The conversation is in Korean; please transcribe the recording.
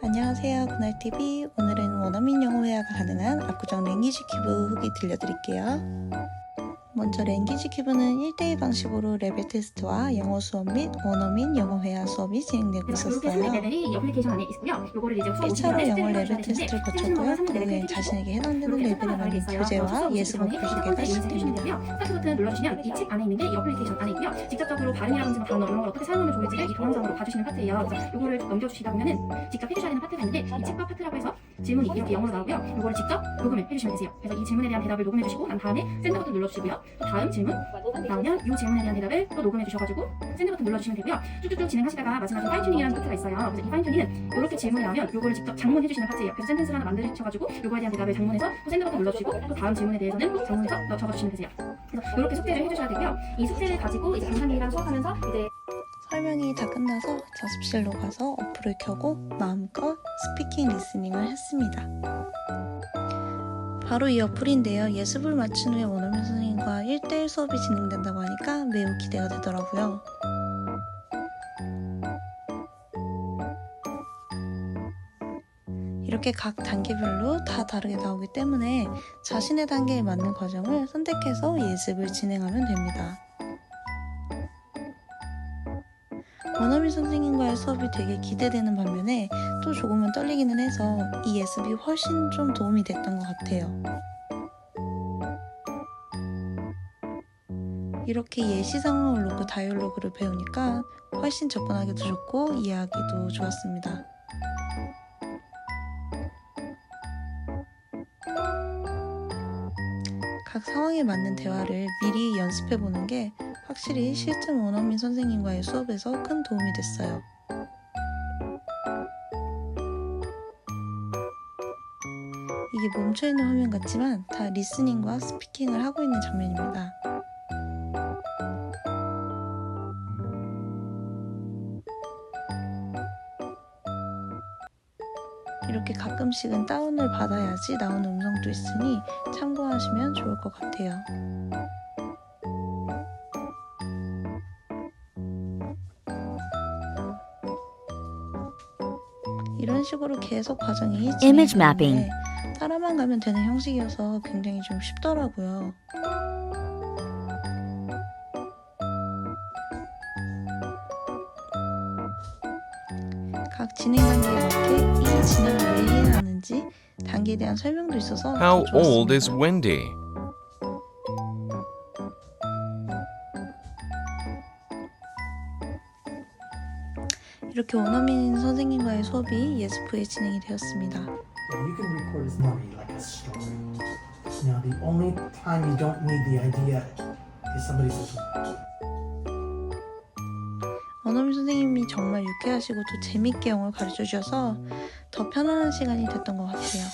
안녕하세요. 그날TV. 오늘은 원어민 영어 회화가 가능한 압구정 랭귀지 큐브 후기 들려드릴게요. 먼저 랭귀지 큐브는 1대1 방식으로 레벨 테스트와 영어 수업 및 원어민 영어 회화 수업이 진행되고 이렇게 있었어요. 레벨이 이 어플리케이션 안에 있고요. 요거를 이제 수업 1차로 오시면 영어 레벨 테스트를 거쳤고요. 그 후엔 자신에게 해당되는 레벨에 맞는 교재와 예습문 표시개가 시작됩니다. 스타트 버튼 눌러주시면 이 책 안에 있는 게이 어플리케이션 안에 있고요. 직접적으로 발음이라든지 뭐 단어 이런 걸 어떻게 사용하면 좋을지를 이 동영상으로 봐주시는 파트예요. 그래서 요거를 넘겨주시다 보면은 직접 해주셔야 되는 파트가 있는데 이 책과 파트라고 해서 질문이 이렇게 영어로 나오고요. 요거를 직접 녹음을 해주시면 되세요. 그래서 이 질문에 대한 대답을 녹음해주시고 난 다음에 샌드 버튼 눌러주시고요. 또 다음 질문 나오면 이 질문에 대한 대답을 또 녹음해 주셔가지고 샌드 버튼 눌러주시면 되고요. 쭉쭉쭉 진행하시다가 마지막에 파인튜닝이라는 파트가 있어요. 그래서 이 파인튜닝은 이렇게 질문이 나오면 요거를 직접 장문해 주시는 파트예요. 그래서 센텐스를 하나 만드셔가지고 요거에 대한 대답을 장문해서 또 샌드 버튼 눌러주시고 또 다음 질문에 대해서는 또 장문해서 넣- 적어주시면 되세요. 그래서 이렇게 숙제를 해주셔야 되고요. 이 숙제를 가지고 이제 강사님이랑 수업하면서 이제 설명이 다 끝나서 자습실로 가서 어플을 켜고 마음껏 스피킹 리스닝을 했습니다. 바로 이 어플인데요. 예습을 마친 후에 원어민 선생님과 1대1 수업이 진행된다고 하니까 매우 기대가 되더라고요. 이렇게 각 단계별로 다 다르게 나오기 때문에 자신의 단계에 맞는 과정을 선택해서 예습을 진행하면 됩니다. 원어민 선생님과의 수업이 되게 기대되는 반면에 또 조금은 떨리기는 해서 이 예습이 훨씬 좀 도움이 됐던 것 같아요. 이렇게 예시 상황을 놓고 다이얼로그를 배우니까 훨씬 접근하기도 좋고 이해하기도 좋았습니다. 각 상황에 맞는 대화를 미리 연습해 보는 게 확실히 실전 원어민 선생님과의 수업에서 큰 도움이 됐어요. 이게 멈춰있는 화면 같지만 다 리스닝과 스피킹을 하고 있는 장면입니다. 이렇게 가끔씩은 다운을 받아야지 나오는 음성도 있으니 참고하시면 좋을 것 같아요. 이런 식으로 계속 과정이 Image mapping. 따라만 가면 되는 형식이어서 굉장히 좀 쉽더라고요. 각 진행 단계에 맞게 이 진행을 왜 해야 하는지 단계에 대한 설명도 있어서 How 더 old is 좋았습니다. Wendy? 이렇게 원어민 선생님과의 수업이 예습 후에 진행이 되었습니다. Yeah, you can record a story like a story. Now, the only time you don't need the idea is somebody says, 원어민 선생님이 정말 유쾌하시고 또 재밌게 영어를 가르쳐 주셔서 더 편안한 시간이 됐던 것 같아요.